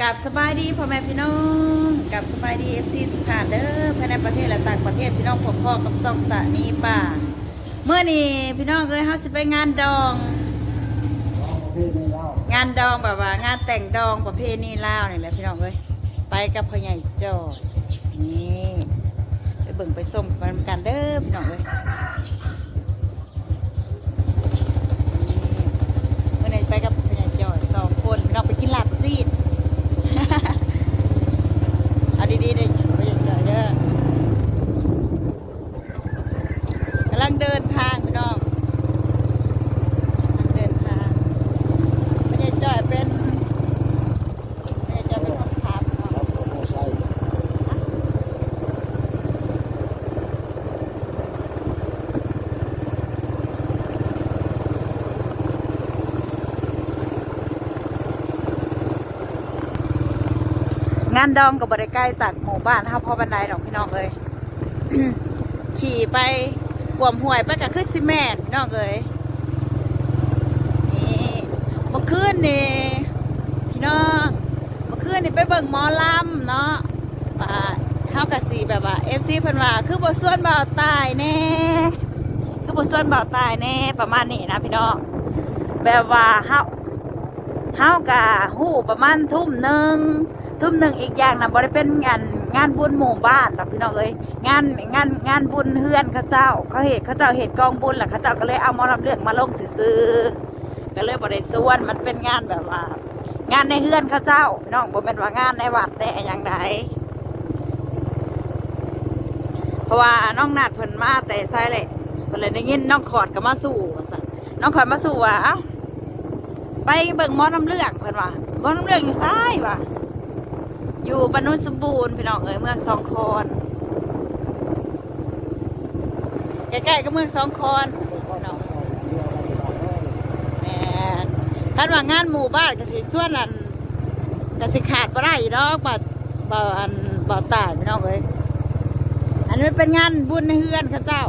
กับสบายดีพ่อแม่พี่น้องกับสบายดีเอฟซีทุกท่านเด้อภายในประเทศและต่างประเทศพี่น้องผมพ่อกับซองสะนีป่าเมื่อนี้พี่น้องเอ้ยเฮาสิไปงานดอง งานดองแบบว่างานแต่งดองประเพณีลาวนี่แหละพี่น้องเอ้ยไปกับพ่อใหญ่จอยนี่ไปเบิ่งไปส้มกันกันเด้อพี่น้องเอ้ยนี่มื่อนี้ไปกับพ่อใหญ่จอยสองคนพี่น้องไปกินลาบซีด เอาดีๆเด้อพ่อใหญ่จอยเด้อกำลังเดินทางพี่น้องกำลังเดินทาง ไม่ใช่จอยเป็นไม่ใช่จอยเป็นคนขับเนาะงานดองกับบริใกล้จากหมู่บ้านเฮาพ่อบันไดดอกพี่น้องเอ้ยขี่ไปกวมห่วยไปกับขึ้นซีเมนพี่น้องเอ้ยนี่เมื่อคืนนี่พี่น้องเมื่อคืนนี่ไปเบิ่งมอลำเนาะว่าเฮากะสีแบบว่า FC เพิ่นว่า คือบ่ส่วนบ่าวตายแน่คือบ่ส่วนบ่าวตายแน่ประมาณนี้นะพี่น้องแบบว่าเฮาเฮากะฮู้ประมาณทุ่มหนึ่ง ทุ่มหนึ่งอีกอย่างน่ะบ่ได้เป็นงานงานบุญหมู่บ้านดอพี่น้องเอ้ยงานงานงานบุญเฮือนเขาเจ้าเขาเฮ็ดเขาเจ้าเฮ็ดกองบุญแหล้วเขาเจ้าก็เลยเอามอลำเลือกมาลงซื่อก็เลยบริส่วนมันเป็นงานแบบว่า งานในเฮือนข้าเจ้าน้องบ่เป็นว่างานในวัดแต่อย่างใดเพราะว่าน้องนาดเพิ่นมาแต่ไซแหละเพิ่นเลยได้ยินน้องขอดก็มาสู่น้องขอดมาสู่ว่าเอ้าไปเบิ่งมอน้ำเลืองเพิ่นว่ามอน้ำเลืองอยู่ซ้ายว่ะ อยู่บรรนุสมบูรณ์พี่น้องเอ๋ยเมืองสองคอนใกล้ๆกับเมืองสองคอนพี่น้องแม่นคันว่างานหมู่บ้านกสิส่วนอันกสิขาดบ่ได้ดอกบ่บ่อันบ่ตายพี่น้องเอ้ยอันนี้เป็นงานบุญในเฮือนเขาเจ้า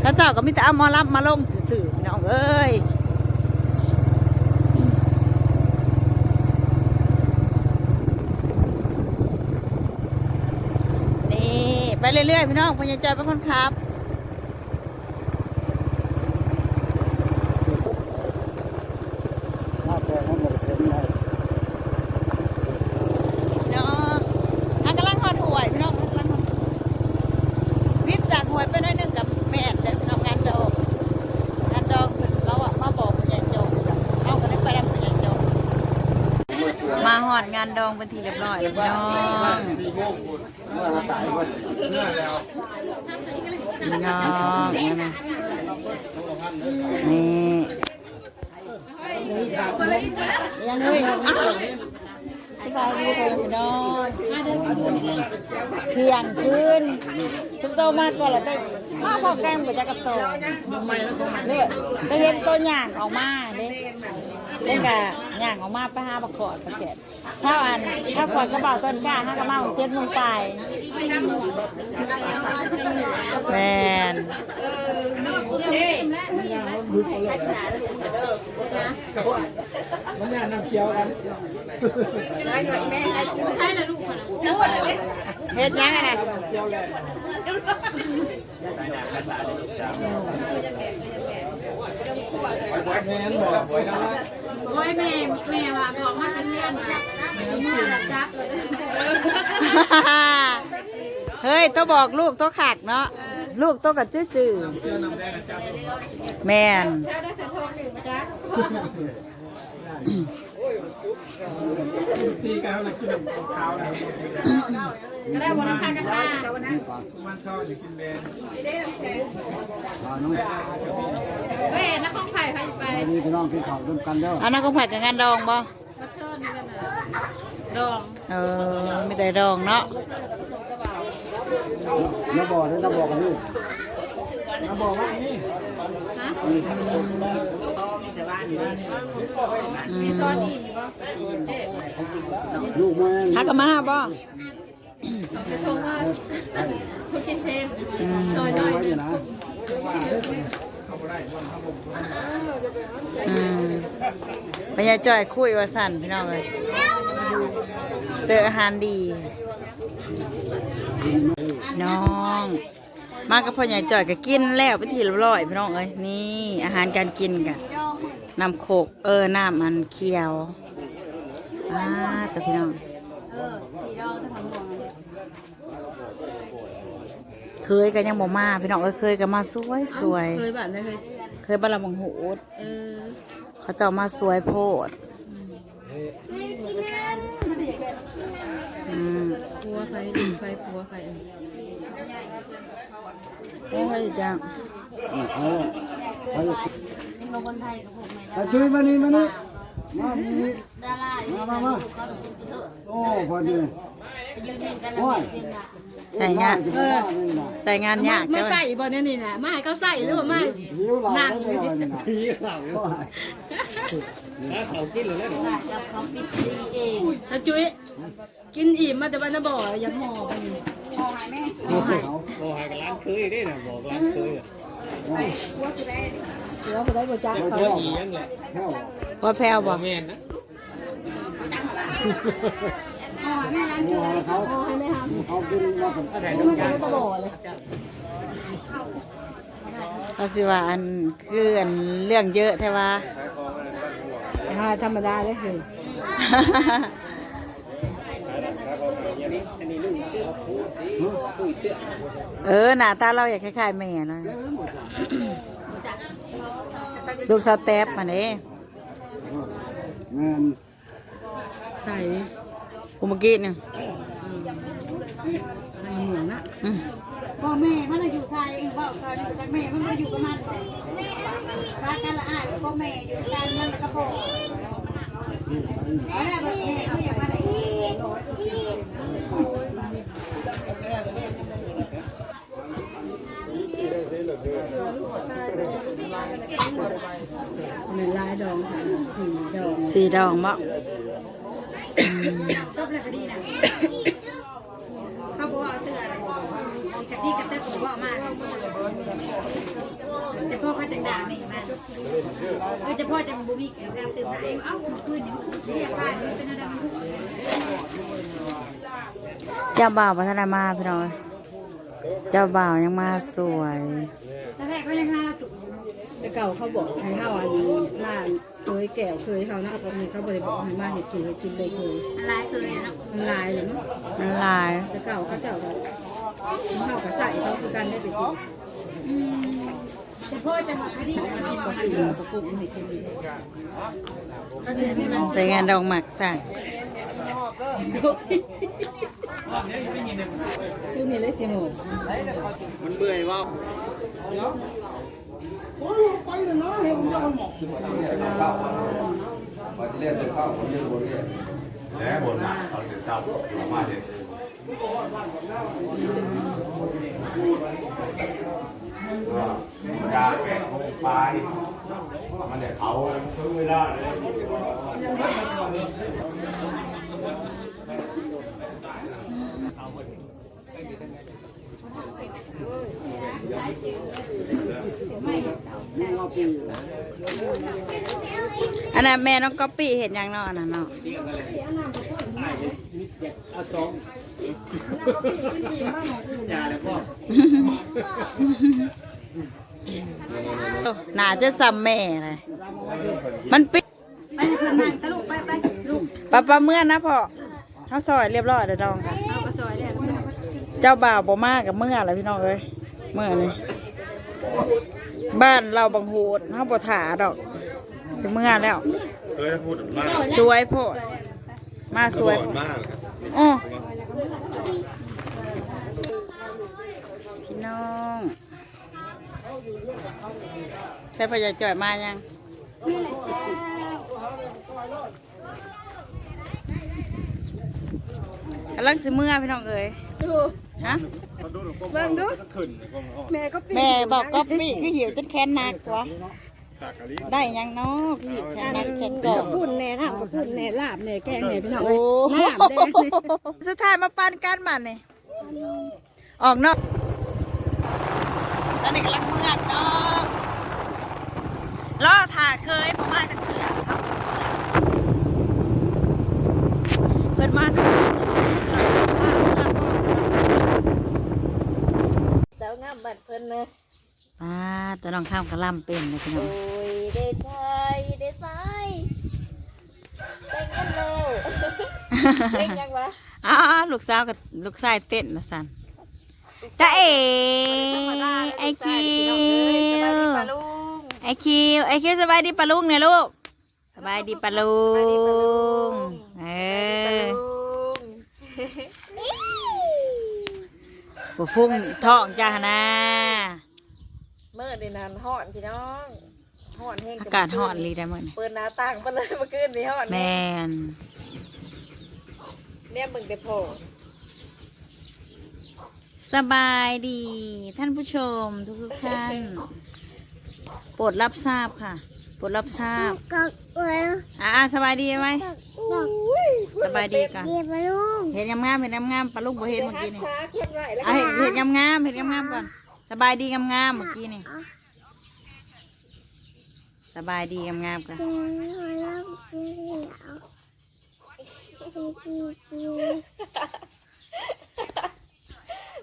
เขาเจ้าก็มีแต่เอามอรับมาลงสื่อๆพี่น้องเอ้ยนี่ไป เรื่อยๆพี่น้องพญาจอยเป็นคนขับพี่น้องอันกำลั อดงานดองเป็นทีเรียบร้อยแล้วพี่น้องพี่น้องนี่นะนี่ยังเลยอ้าวสบายดีเลยพี่น้องเที่ยงคืนทุกโตมากก่อนแล้วได้ข้าวพอแกงกับจักรโตเนี่ยไปเห็นตัวย่างออกมาเนี่ย เล่นกับย่างออกมาไปหาประกอดประเกตถ้าอันถ้าขวดกระเป๋าต้นกล้าห้ากระเป๋าเจ็ดโมงไปแมนมันน่าน้ำเคี้ยวกันเฮ็ดยังไงนะเคี้ยวเลยแม่นบอกไว้นะว่า โอ้ยแม่แม่ว่าบอกมาเป็นเรื่องนะเมื่อแบบจับเลยเฮ้ยต้องบอกลูกต้องขักเนาะลูกต้องกับจื้อจื้อแม่นเจ้าได้เสร็จทองหนึ่งมาจับ ตีกันแล้วกินแบบขาวนะก็ได้วันพากันมามันชอบอยากกินแบนเฮ้ยนักข้องไผ่ไปไปนี่พี่น้องกินข้าวร่วมกันเด้ออันนั้นก็ผัดกับงานดองบ่มาเชิญกันนะดอง เออไม่ได้ดองเนาะน้าบอกเลยน้าบอกกันนี่มาบอกว่านี่ ลูกแม่ฮักกะมาบ่จะทงว่าทุกกินเพนซอยหน่อยไว้อยู่นะอืมพญาจ้อยคุยว่าสั่นพี่น้องเลยเจออาหารดี น้อง มากับพ่อใหญ่จ่อยก็กินแล้วไปทีเรียบร้อยพี่น้องเอ้ยนี่อาหารการกินกันน้ำโคกเออน้ำมันเคียวอ่าแต่พี่น้องเออสีดองถ้าทำบ่เคยกันยังบ่มาพี่น้องเอ้ยเคยกันมาสวยสวยเคยบ้านได้เคยเคยบาลาบังโหดเออเขาเจ้ามาสวยโพดอืมผัวไฟไฟผัวไฟ โอ้ยจังเขาเขาจะเป็นคนไทยกับผมไหมไปช่วยมานี่มานี่มานี่ดาราอยู่มามามาโอ้พอดียืนเรียนกันแล้วใส่งานเออใส่งานยากไม่ใส่บ่เนี่นี่นะไม่ให้เขาใส่หรือว่าไม่หิวหลังเลยนี่นะพี่หลังแล้วเขากินเลยแล้วได้กับเขาปิดดีเองชาจุ้ยกินอิ่มมาแต่บ้านนาบ่อยังหอไปนี่มองหายแม่ห่อให้บอกหากันร้านเคยได้นะบอกร้านเคยอะหัวไปได้บ่จ้าแต่เขาเขาอียังแหละแค่วว่าแพรวบ่แม่นนะมองหายแม่ร้านหัวเขาเขากินมาผมถ่ายน้ำยาบ่อเลยเขาสิว่าอันคืออันเรื่องเยอะแท้ว่าอ่าธรรมดาเลยคือ เออหน้าตาเราอยากคล้ายๆแม่นะดูสเต็ปมาเด้แม่นใส่กูเมื่อกี้เนี่ยในหมูนะอืมพ่อแม่มันอยู่ชายเองพ่อเขาอยู่กับแม่มันไม่อยู่กับมันพากันละอ่านพ่อแม่อยู่กันมันแล้วก็พ่อแล้วแม่เขาอยาก มาไหนเป็นลายดองค่ะสีดองสีดองบ่ตบเลยก็ดีนะเขาบอกว่าเตือนมีกะทิกะเตอร์ผมบอกมาจะพ่อเขาจังด่าแม่มาเออจะพ่อจังบุมีแก้วตื่นหาเองเอ้าเมื่อคืนนี้เรียกพายมันเป็นอะไรมัน เจ้าบ่าวพัฒนามาพี่น้องเจ้าบ่าวยังมาสวยแต่แรกเขายังห้าสุดแต่เก่าเขาบอกให้เฮาอันร้านเคยแก้วเคยเขานะปกติเขาบ่ได้บอกให้มาเฮ็ดกินให้กินเลยเคยอะไรเคยเนาะมันลายเลยเนาะมันลายแต่เก่าเขาเจ้าก็เฮาก็ใส่เขาคือกันได้ไปกิน แต่พ่อจะมาคดีปกติเขาปลูกให้กินดีก็เสียไม่มันเป็นงานดอกหมักสั่งคือนี่เลยสิหมูมันเมื่อยว่าแล้วบนมาเขาจะเศร้าอยู่มาเด็ด ยาแปดโมงปลายมันจะเขาถึงเวลาเลยอั นนั้นแม่น้องก๊อปปี้เห็นยังเนาะอันนั้นเนาะเอาสองยาแล้วก็หนาจะซ้ำแม่เลยมันปิดไปเพื่อนนั่งตะลุกไปไปลูกปลาปลาเมื่อนะพ่อเขาซอยเรียบร้อยเดี๋ยวดองค่ะ เอากระสอยเลย เจ้าบ่าวบ่มากกับเมื่ออะไรพี่น้องเอ้ยเมื่อนี่บ้านเราบังโหดเขาบ่ถาดอก สิเมื่อแล้ว เคยพูดมากสวยโพดมาสวยมากอ๋อพี่น้องใส่พยาจ่อยมายังกำลังสิเมื่อพี่น้องเอ้ยดู ฮะเบิ่งดูออ่แม่ก็ปีแม่บอกก๊อปปี้คือหิวจนแขนหนักวะได้ยังเนาะอหิวแขนหนักแขนก่อนพูดแน่ถาก็พูดแหน่ลาบแหน่แกงแหน่พี่น้องโอ้เอ้ยสุดท้ายมาปั่นการบันเนี่ออกนอกตอนนี้กำลังเมือกเนาะล่อถ่าเคยประมาณจักเทื่อครับเพิ่นมาซื้อ แต่น้องข้ามกระล่ำเป็นเลยพี่น้องโอ้ยเด็ดไทยเด็ดไฟเต้นกันเร็วเต้นยังวะอ้าวลูกสาวกับลูกชายเต้นมาสั่นจ้าเอ๋ไอคิวปลาลุงไอคิวไอคิวสบายดีปะลุงเนี่ยลูกสบายดีปะลุงเออ กูพุ่งท้องจ้าหนะเมื่อเดือนนั้นห่อนพี่น้องห่อนแห้งอากาศฮ้อนลีได้มื้อนี้เปิดหน้าต่างไปเลยเมื่อคืนนี้ห่อนแมนเนี่ยมึงได้โผล่สบายดี ท่านผู้ชมทุกทุกๆท่าน โปรดรับทราบค่ะโปรดรับทราบอ่าสบายดีไหมสบายดีกันเห็นงามๆเห็นงามๆปลาลูกบ่เห็นเมื่อกี้นี่ขาคนไหวแล้วอะเห็นเห็นงามๆเห็นงามๆก่อนสบายดีงามๆเมื่อกี้นี่สบายดีงามๆกัน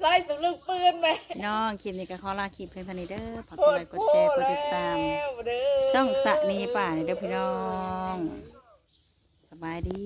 ไล่ตัวลูกปืนไปพี่น้องคลิปนี้ก็ขอลาคลิปเพียงเท่านี้เด้อฝากกดไลค์กดแชร์กดติดตามเด้อช่องสะนีป่านี่เด้อพี่น้อง สบายดี